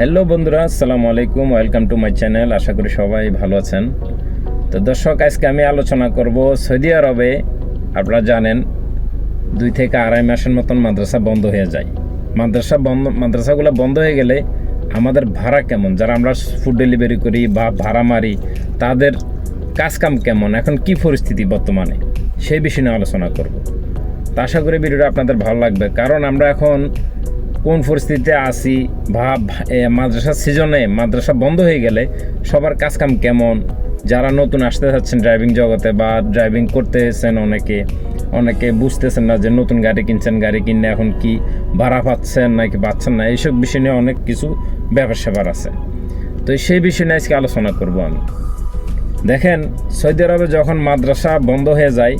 Hello বন্ধুরা, আসসালামু আলাইকুম, ওয়েলকাম টু মাই চ্যানেল, আশা করি সবাই ভালো আছেন। তো দর্শক, আজকে আমি আলোচনা করব সৌদি আরবে, আপনারা জানেন, দুই থেকে আড়াই মাসের মতন মাদ্রাসা বন্ধ হয়ে যায়। মাদ্রাসা বন্ধ, মাদ্রাসাগুলো বন্ধ হয়ে গেলে আমাদের ভাড়া কেমন? যারা আমরা ফুড ডেলিভারি করি বা ভাড়া মারি, তাদের কাজকাম কেমন? এখন কি পরিস্থিতি বর্তমানে? সেই বিষয়ে নিয়ে আলোচনা করব। তো আশা করি ভিডিওটা আপনাদের ভালো লাগবে, কারণ আমরা এখন কোন পরিস্থিতিতে আসি বা এ, মাদ্রাসার সিজনে মাদ্রাসা বন্ধ হয়ে গেলে সবার কাজকাম কেমন? যারা নতুন আসতে যাচ্ছেন ড্রাইভিং জগতে বা ড্রাইভিং করতেছেন অনেকে অনেকে বুঝতেছেন না যে নতুন গাড়ি কিনছেন গাড়ি কিনলে এখন কি ভাড়া পাচ্ছেন নাকি পাচ্ছেন না এইসব বিষয় নিয়ে অনেক কিছু ব্যাপার স্যাপার আছে। তো সেই বিষয় নিয়ে আজকে আলোচনা করব আমি। দেখেন সৌদি আরবে যখন মাদ্রাসা বন্ধ হয়ে যায়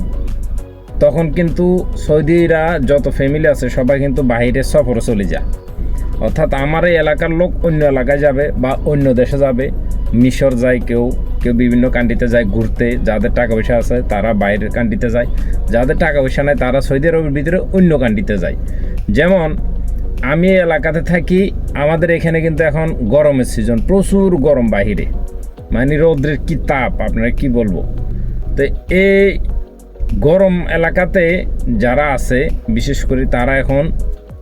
তখন কিন্তু সৌদিরা যত ফ্যামিলি আছে, সবাই কিন্তু বাইরে সফরে চলে যায়। অর্থাৎ আমার এই এলাকার লোক অন্য এলাকায় যাবে বা অন্য দেশে যাবে। মিশর যায় কেউ কেউ বিভিন্ন কান্ট্রিতে যায় ঘুরতে, যাদের টাকা পয়সা আছে তারা বাইরের কান্ট্রিতে যায়। যাদের টাকা পয়সা নাই তারা সৌদি আরবের ভিতরে অন্য কান্ট্রিতে যায়। যেমন, আমি এলাকাতে থাকি, আমাদের এখানে কিন্তু এখন গরমের সিজন প্রচুর গরম বাহিরে। মানে রৌদ্রের কি তাপ, আপনারা কি বলব? তো এই গরম এলাকাতে যারা আছে, বিশেষ করে তারা এখন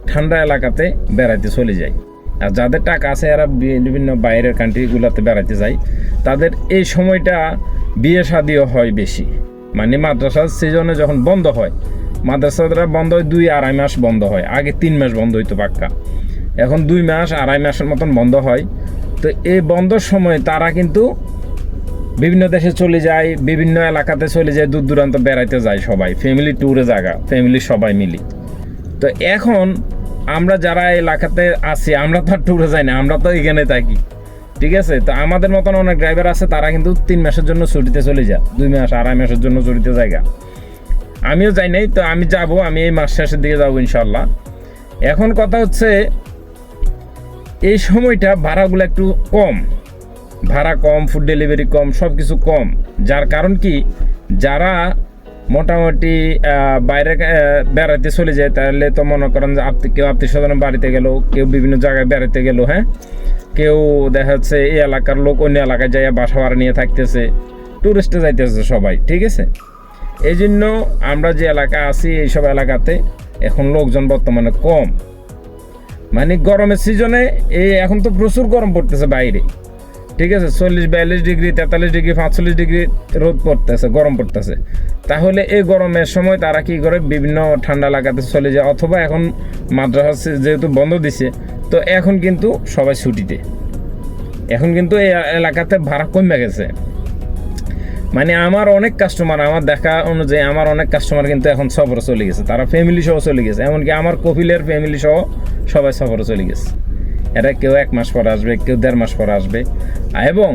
ঠান্ডা এলাকাতে বেড়াতে চলে যায়। আর যাদের টাকা আছে, এরা বিভিন্ন বাইরের কান্ট্রিগুলোতে বেড়াতে যায়। তাদের এই সময়টা বিয়ে শাদিও হয় বেশি। মানে মাদ্রাসার সিজনে যখন বন্ধ হয়, মাদ্রাসাটা বন্ধ হয় দুই আড়াই মাস বন্ধ হয়। আগে তিন মাস বন্ধ হইতো পাক্কা। এখন দুই মাস, আড়াই মাসের মতন বন্ধ হয়। তো এই বন্ধর সময় তারা কিন্তু বিভিন্ন দেশে চলে যায়, বিভিন্ন এলাকাতে চলে যায়, দূর দূরান্ত বেড়াইতে যায় সবাই। ফ্যামিলি ট্যুরে জায়গা ফ্যামিলি সবাই মিলি। তো এখন আমরা যারা এলাকাতে আছি, আমরা তো আর ট্যুরে যাই না, আমরা তো এখানে থাকি। ঠিক আছে? তো আমাদের মতন অনেক ড্রাইভার আছে, তারা কিন্তু তিন মাসের জন্য ছুটিতে চলে যায়। দুই মাস, আড়াই মাসের জন্য ছুটিতে জায়গা। আমিও যাই নাই, তো আমি যাব, আমি এই মাস শেষের দিকে যাব ইনশাল্লাহ এখন কথা হচ্ছে, এই সময়টা ভাড়াগুলো একটু কম। ভাড়া কম ফুড ডেলিভারি কম সব কিছু কম। যার কারণ কি? যারা মোটামুটি বাইরে বেড়াতে চলে যায়, তাহলে তো মনে করেন যে আত্মীয় কেউ আত্মীয় স্বজনের বাড়িতে গেল, কেউ বিভিন্ন জায়গায় বেড়াতে গেল হ্যাঁ? কেউ দেখা যাচ্ছে এই এলাকার লোক অন্য এলাকায় যাইয়া বাসা ভাড়া নিয়ে থাকতেছে টুরিস্টে যাইতেছে সবাই, ঠিক আছে? এই জন্য আমরা যে এলাকা আছি, এইসব এলাকাতে এখন লোকজন বর্তমানে কম। মানে গরমের সিজনে এই এখন তো প্রচুর গরম পড়তেছে বাইরে। ঠিক আছে, চল্লিশ, বিয়াল্লিশ ডিগ্রি, তেতাল্লিশ ডিগ্রি, পাঁচচল্লিশ ডিগ্রি রোদ পড়তেছে, গরম পড়তেছে। তাহলে এই গরমের সময় তারা কি করে? বিভিন্ন ঠান্ডা এলাকাতে চলে যায়, অথবা এখন মাদ্রাসা যেহেতু বন্ধ দিছে, তো এখন কিন্তু সবাই ছুটিতে। এখন কিন্তু এই এলাকাতে ভাড়া কমে গেছে। মানে আমার অনেক কাস্টমার আমার দেখা অনুযায়ী আমার অনেক কাস্টমার কিন্তু এখন সফরে চলে গেছে। তারা ফ্যামিলি সহ চলে গেছে, এমনকি আমার কপিলের ফ্যামিলি সহ সবাই সফরে চলে গেছে। এটা কেউ এক মাস পর আসবে, কেউ দেড় মাস পর আসবে। এবং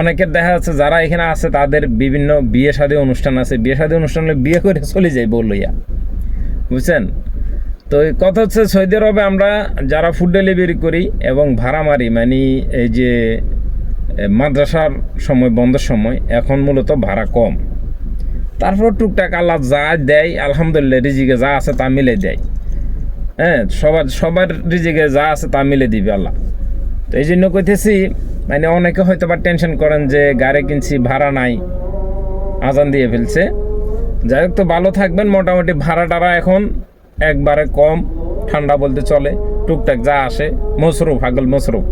অনেকের দেখা যাচ্ছে যারা এখানে আছে, তাদের বিভিন্ন বিয়ে শাদী অনুষ্ঠান আছে। বিয়ে শাদী অনুষ্ঠান হলে বিয়ে করে চলে যায় বললইয়া বুঝছেন? তো এই কথা হচ্ছে, সৌদি আরবে আমরা যারা ফুড ডেলিভারি করি এবং ভাড়া মারি মানে এই যে মাদ্রাসার সময়, বন্ধের সময়, এখন মূলত ভাড়া কম। তারপর টুকটাক আল্লাহ যা দেয়, আলহামদুলিল্লাহ, রিজিকে যা আছে তা মিলে দেয়। হ্যাঁ সবার সবার রিজিকে যা আছে তা মিলে দিবে আল্লাহ। তো এই জন্য কইতেছি মানে অনেকে হয়তো বা টেনশন করেন যে গাড়ি কিনছি, ভাড়া নাই, আজান দিয়ে ফেলছে। যাই হোক, তো ভালো থাকবেন, মোটামুটি ভাড়া টাড়া এখন একবারে কম, ঠান্ডা বলতে চলে, টুকটাক যা আসে মশরুফ হাগল মশরুফ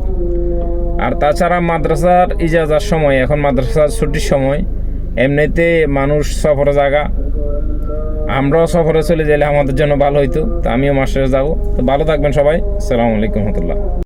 আর তাছাড়া মাদ্রাসার ইজাজার সময়, এখন মাদ্রাসার ছুটির সময়, এমনিতে মানুষ সফরে জায়গা আমরাও সফরে চলে গেলে আমাদের জন্য ভালো হইতো, তো আমিও মাস্টারে যাব। তো ভালো থাকবেন সবাই। আসসালামু আলাইকুম রহমতুল্লাহ।